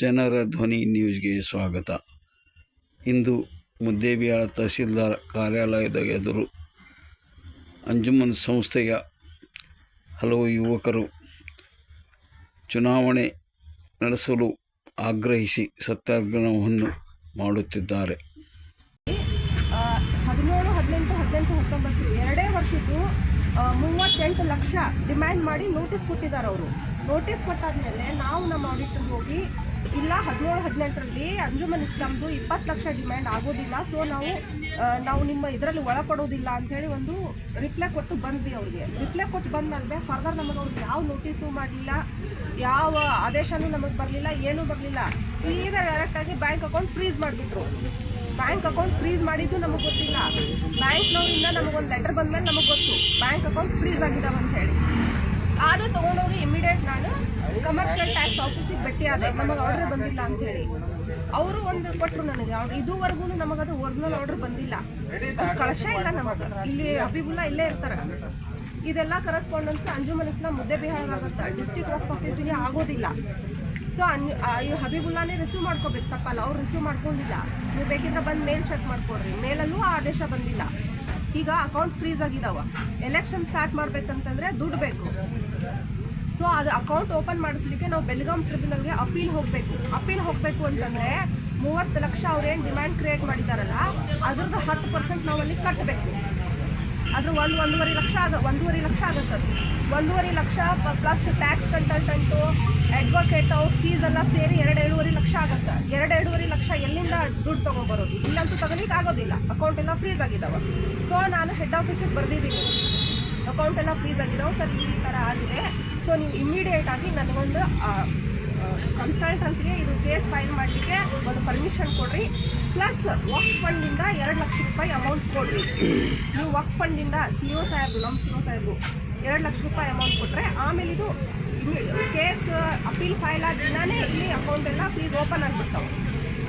ಜನರ ಧ್ವನಿ ನ್ಯೂಸ್ಗೆ ಸ್ವಾಗತ. ಇಂದು ಮುದ್ದೇಬಿಯಾಳ ತಹಸೀಲ್ದಾರ್ ಕಾರ್ಯಾಲಯದ ಎದುರು ಅಂಜುಮನ್ ಸಂಸ್ಥೆಯ ಹಲವು ಯುವಕರು ಚುನಾವಣೆ ನಡೆಸಲು ಆಗ್ರಹಿಸಿ ಸತ್ಯಾಗ್ರಹವನ್ನು ಮಾಡುತ್ತಿದ್ದಾರೆ. ಹದಿನೇಳು, ಹದಿನೆಂಟು ಹದಿನೆಂಟು, ಹತ್ತೊಂಬತ್ತು ಎರಡೇ ವರ್ಷದ್ದು ಮೂವತ್ತೆಂಟು ಲಕ್ಷ ಡಿಮ್ಯಾಂಡ್ ಮಾಡಿ ನೋಟಿಸ್ ಕೊಟ್ಟಿದ್ದಾರೆ ಅವರು. ನೋಟಿಸ್ ಕೊಟ್ಟಾದ್ಮೇಲೆ ನಾವು ನಮ್ಮ ಆಡಿಟರ್ ಹೋಗಿ ಇಲ್ಲ, ಹದಿನೇಳು, ಹದಿನೆಂಟರಲ್ಲಿ ಅಂಜುಮನ್ ಇಸ್ಲಾಮ್ದು ಇಪ್ಪತ್ತು ಲಕ್ಷ ಡಿಮ್ಯಾಂಡ್ ಆಗೋದಿಲ್ಲ. ಸೊ ನಾವು ನಾವು ನಿಮ್ಮ ಇದರಲ್ಲಿ ಒಳಪಡೋದಿಲ್ಲ ಅಂಥೇಳಿ ಒಂದು ರಿಪ್ಲೈ ಕೊಟ್ಟು ಬಂದ್ವಿ ಅವ್ರಿಗೆ. ರಿಪ್ಲೈ ಕೊಟ್ಟು ಬಂದ್ಮೇಲೆ ಫರ್ದರ್ ನಮಗೆ ಅವ್ರಿಗೆ ಯಾವ ನೋಟಿಸು ಮಾಡಲಿಲ್ಲ, ಯಾವ ಆದೇಶನೂ ನಮಗೆ ಬರಲಿಲ್ಲ, ಏನೂ ಬರಲಿಲ್ಲ. ಸೀದಾ ಡೈರೆಕ್ಟಾಗಿ ಬ್ಯಾಂಕ್ ಅಕೌಂಟ್ ಫ್ರೀಸ್ ಮಾಡಿಬಿಟ್ರು. ಬ್ಯಾಂಕ್ ಅಕೌಂಟ್ ಫ್ರೀಸ್ ಮಾಡಿದ್ದು ನಮಗೆ ಗೊತ್ತಿಲ್ಲ. ಬ್ಯಾಂಕ್ನವರಿಂದ ನಮಗೊಂದು ಲೆಟರ್ ಬಂದ್ಮೇಲೆ ನಮಗೆ ಗೊತ್ತು. ಬ್ಯಾಂಕ್ ಅಕೌಂಟ್ ಫ್ರೀಸ್ ಆಗಿದ್ದಾವೆ ಅಂತ ಹೇಳಿ ಆದರೂ ತಗೊಂಡೋಗಿ ಇಮಿಡಿಯೇಟ್ ನಾನು ಕಮರ್ಷಿಯಲ್ ಟ್ಯಾಕ್ಸ್ ಆಫೀಸಿಗೆ ಭೇಟಿ ಆದೆ ನಮಗೆ ಆರ್ಡರ್ ಬಂದಿಲ್ಲ ಅಂತ ಹೇಳಿ. ಅವರು ಒಂದು ಕೊಟ್ಟರು ನನಗೆ ಇದುವರೆಗೂ ಇದುವರೆಗೂ ಅದು ಒರಿಜಿನಲ್ ಆರ್ಡರ್ ಬಂದಿಲ್ಲ. ಕಳಶೇ ಇಲ್ಲ ನಮಗೆ. ಇಲ್ಲಿ ಹಬೀಬುಲ್ಲಾ ಇಲ್ಲೇ ಇರ್ತಾರೆ. ಇದೆಲ್ಲ ಕರೆಸ್ಪಾಂಡೆನ್ಸ್ ಅಂಜು ಮನಸ್ಸಿನ ಮುದ್ದೆ ಬಿಹಾರ ಆಗುತ್ತೆ ಡಿಸ್ಟಿಕ್ ಆಫ್ ಆಫೀಸಿಗೆ ಆಗೋದಿಲ್ಲ. ಸೊ ಅನ್ ಈ ಹಬೀಬುಲ್ಲಾನೇ ರಿಸೀವ್ ಮಾಡ್ಕೋಬೇಕು ತಪ್ಪಲ್ಲ. ಅವ್ರು ರಿಸೀವ್ ಮಾಡ್ಕೊಂಡಿಲ್ಲ. ನೀವು ಬೇಕಿದ್ರೆ ಬಂದು ಮೇಲ್ ಚೆಕ್ ಮಾಡ್ಕೊಡ್ರಿ. ಮೇಲಲ್ಲೂ ಆ ಆದೇಶ ಬಂದಿಲ್ಲ. ಈಗ ಅಕೌಂಟ್ ಫ್ರೀಸ್ ಆಗಿದಾವ. ಎಲೆಕ್ಷನ್ ಸ್ಟಾರ್ಟ್ ಮಾಡ್ಬೇಕಂತಂದ್ರೆ ದುಡ್ಡು ಬೇಕು. ಸೊ ಅದು ಅಕೌಂಟ್ ಓಪನ್ ಮಾಡಿಸ್ಲಿಕ್ಕೆ ನಾವು ಬೆಲ್ಗಾಂ ಟ್ರಿಬ್ಯುನಲ್ಗೆ ಅಪೀಲ್ ಹೋಗಬೇಕು. ಅಪೀಲ್ ಹೋಗಬೇಕು ಅಂತಂದರೆ ಮೂವತ್ತು ಲಕ್ಷ ಅವ್ರೇನು ಡಿಮ್ಯಾಂಡ್ ಕ್ರಿಯೇಟ್ ಮಾಡಿದ್ದಾರಲ್ಲ, ಅದ್ರದ್ದು ಹತ್ತು ಪರ್ಸೆಂಟ್ ನಾವಲ್ಲಿ ಕಟ್ಟಬೇಕು ಅದ್ರ ಒಂದು ಒಂದೂವರೆ ಲಕ್ಷ ಆಗ ಒಂದೂವರೆ ಲಕ್ಷ ಆಗುತ್ತೆ ಅದು. ಒಂದೂವರೆ lakh plus tax consultant advocate ಅವ್ರ ಫೀಸ್ ಎಲ್ಲ ಸೇರಿ ಎರಡು ಎರಡೂವರೆ ಲಕ್ಷ ಆಗುತ್ತೆ. ಎರಡು ಎರಡೂವರೆ ಲಕ್ಷ ಎಲ್ಲಿಂದ ದುಡ್ಡು ತೊಗೊಬರೋದು ಇಲ್ಲಂತೂ ತಗೊಲಿಕ್ಕೆ ಆಗೋದಿಲ್ಲ. ಅಕೌಂಟ್ ಎಲ್ಲ ಫ್ರೀಸ್ ಆಗಿದಾವೆ. ಸೊ ನಾನು ಹೆಡ್ ಆಫೀಸಿಗೆ ಬರೆದಿದ್ದೀನಿ. ಅಕೌಂಟ್ ಎಲ್ಲ ಫ್ರೀಸ್ ಆಗಿದ್ದಾವೆ ಸರ್, ಈ ಥರ ಆಗಿದೆ. ಸೊ ನೀವು ಇಮ್ಮಿಡಿಯೇಟ್ ಆಗಿ ನನಗೊಂದು ಕನ್ಸಲ್ಟೆಂಟ್ಗೆ ಇದು ಕೇಸ್ ಫೈಲ್ ಮಾಡಲಿಕ್ಕೆ ಒಂದು ಪರ್ಮಿಷನ್ ಕೊಡ್ರಿ. ಪ್ಲಸ್ ವಕ್ ಫಂಡಿಂದ ಎರಡು ಲಕ್ಷ ರೂಪಾಯಿ ಅಮೌಂಟ್ ಕೊಡ್ರಿ. ನೀವು ವಕ್ ಫಂಡಿಂದ ಸಿ ಒ ಸಾಹೇಬ್ರು, ನಮ್ಮ ಸಿ ಒ ಸಾಹೇಬ್ರು, ಎರಡು ಲಕ್ಷ ರೂಪಾಯಿ ಅಮೌಂಟ್ ಕೊಟ್ಟರೆ ಆಮೇಲೆ ಇದು ಕೇಸ್ ಅಪೀಲ್ ಫೈಲ್ ಆದ ದಿನಾನೇ ಇಲ್ಲಿ ಅಕೌಂಟ್ ಎಲ್ಲ ಪ್ಲೀಸ್ ಓಪನ್ ಆಗಿಬಿಡ್ತಾವೆ.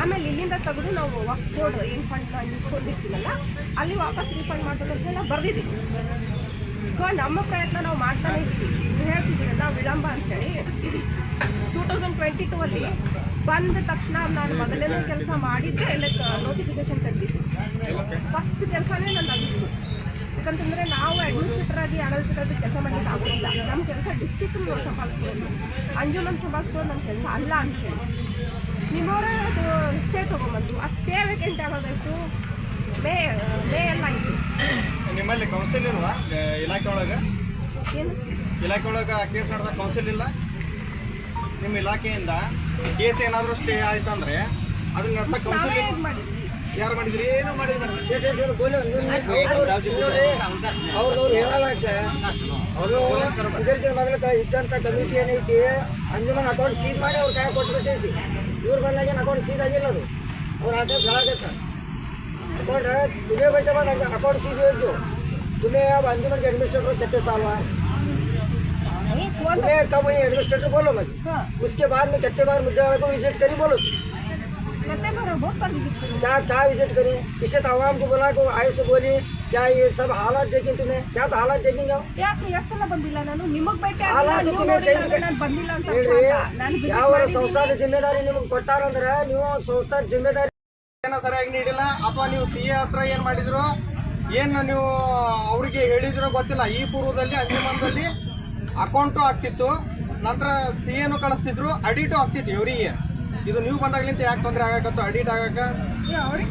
ಆಮೇಲೆ ಇಲ್ಲಿಂದ ತೆಗೆದು ನಾವು ವಕ್ ಬೋರ್ಡ್ ಏನು ಫಂಡ್ ನಿಂತ್ಕೊಂಡಿರ್ತೀವಲ್ಲ ಅಲ್ಲಿ ವಾಪಸ್ ರೀಫಂಡ್ ಮಾಡಬೇಕಂತೆಲ್ಲ ಬರೆದಿದ್ದೀವಿ. ಸೊ ನಮ್ಮ ಪ್ರಯತ್ನ ನಾವು ಮಾಡ್ತಾನೆ ಹೇಳ್ತಿದ್ದೀವಿ ಹೇಳ್ತಿದ್ದೀರಲ್ಲ ವಿಳಂಬ ಅಂತೇಳಿ. ಟೂ ತೌಸಂಡ್ ಟ್ವೆಂಟಿ ಟೂ ಅಲ್ಲಿ ಬಂದ ತಕ್ಷಣ ನಾನು ಮೊದಲೇ ಕೆಲಸ ಮಾಡಿದ್ದೆ ಎಲ್ಲ ನೋಟಿಫಿಕೇಶನ್ ತೆಗೆದಿದ್ದು. ಫಸ್ಟ್ ಕೆಲಸನೇ ನಾನು ಆಗಿದ್ದು ಯಾಕಂತಂದ್ರೆ ನಾವು ಅಡ್ಮಿನಿಸ್ಟ್ರೇಟರ್ ಆಗಿ ಆಡಳಿತ ಕೆಲಸ ಮಾಡಲಿಕ್ಕೆ ಆಗೋದಿಲ್ಲ. ನಮ್ಮ ಕೆಲಸ ಡಿಸ್ಟಿಕ್ ಸಂಭಾಳಿಸ್ಕೊಳ್ಳೋದು. ಅಂಜುಮನ್ ಸಂಭಾಳಿಸ್ಕೊಳ್ಳೋದು ನಮ್ಮ ಕೆಲಸ ಅಲ್ಲ ಅಂತೇಳಿ. ನಿಮ್ಮವರೇ ಅದು ಸ್ಟೇ ತೊಗೊಂಬಂದು ಆ ಸ್ಟೇ ವೇಕೆಂಟ್ ಆಯಿತು? ನಿಮ್ಮಲ್ಲಿ ಕೌನ್ಸಿಲ್ ಇಲ್ವಾ? ಇಲಾಖೆ ಒಳಗೆ? ಇಲಾಖೆ ಒಳಗೆ ಕೇಸ್ ನಡೆದ ಕೌನ್ಸಿಲ್ ಇಲ್ಲ? ನಿಮ್ಮ ಇಲಾಖೆಯಿಂದ ಕೇಸ್ ಏನಾದರೂ ಸ್ಟೇ ಆಯ್ತಂದ್ರೆ ಅದನ್ನ ನಡೆದ ಕೌನ್ಸಿಲ್ ಯಾರು ಮಾಡಿದ್ರಿ? ಏನು ಮಾಡಿದ್ರಿ ಇದ್ದಂಥ ಕಮಿಟಿ ಏನೈತಿ ಅಂಜುಮನ್ ಅಕೌಂಟ್ ಸೀಸ್ ಮಾಡಿ ಅವ್ರು ಕೈ ಕೊಟ್ಬಿಟ್ಟೈತಿ. ಇವ್ರು ಬಂದಾಗ ಏನು ಅಕೌಂಟ್ ಸೀಸ್ ಆಗಿಲ್ಲ ಅದು. ಅವ್ರ ಆಟ ಬೆಳಗತ್ತ ಅಕೌಂಟ್ ಇದೇ ಬೈಟ ಅಕೌಂಟ್ ಸೀಸ್ ಹೇಳ್ತು तुम्हें अब अंजुमन के एडमिनिस्ट्रेटर कितने साल हुआ है तुम्हें कब वही एडमिनिस्ट्रेटर बोलो मत हाँ उसके बाद में कितने बार मुद्दा को विजिट करी बोलो कितने बार बहुत बार विजिट करी क्या क्या विजिट करी इसे तो आवाम को बोला को आए से बोली क्या ये सब हालात देखें तुम्हें क्या तो हालात देखेंगे आप? ಯಾಕೆ ಎಷ್ಟು ಸಲ ಬಂದಿಲ್ಲ ನಾನು ನಿಮಗ್ ಭೇಟಿ ಹಾಲಾತು ಆಗಿಲ್ಲ, ನೀವು तुम्हें चेंज ನೋಡಿದ್ರೆ ನಾನು ಬಂದಿಲ್ಲ ಅಂತ ಹೇಳ್ರಿ ಅರ್ಥ ಅಲ್ಲ. ನಾನು visit ಯಾವ ಮಾಡಿದ್ದೀನಿ. ಸಂಸ್ಥಾದ ಜಿಮ್ಮೆದಾರಿ ನಿಮಗೆ ಕೊಟ್ಟಾರಂದ್ರೆ ನೀವು ಸಂಸ್ಥಾದ ಜಿಮ್ಮೆದಾರಿ ಏನೋ ಸರಿಯಾಗಿ ನೀಡಿಲ್ಲ ಅಥವಾ ನೀವು ಸಿ ಎ ಹತ್ರ ಏನು ಮಾಡಿದ್ರು ಏನು ನೀವು ಅವರಿಗೆ ಹೇಳಿದಿರೋ ಗೊತ್ತಿಲ್ಲ. ಈ ಪೂರ್ವದಲ್ಲಿ ಅಂಜುಮನ್ದಲ್ಲಿ ಅಕೌಂಟು ಆಗ್ತಿತ್ತು. ನಂತರ ಸಿ ಎನು ಕಳಿಸ್ತಿದ್ರು. ಅಡಿಟು ಆಗ್ತಿತ್ತು ಇವರಿಗೆ. ಇದು ನೀವು ಬಂದಾಗ್ಲಿಂತ ಯಾಕೆ ತೊಂದರೆ ಆಗಕತ್ತು? ಅಡಿಟ್ ಆಗಕ್ಕ ಏ, ಅವ್ರಿಗೆ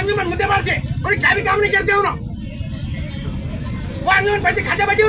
ಅಂಗನವಾಡಿ ಮುದ್ದೆ ಮಾಡಿಸಿ. ಅವ್ರು ಕ್ಯಾಬಿ ಕಾಮನೆ ಕೇಳ್ತೇವ್ ನಾವು ಅಂಗನವಾಡಿ ಪೈಸೆ ಖಾತೆ ಬಡ್ಡಿ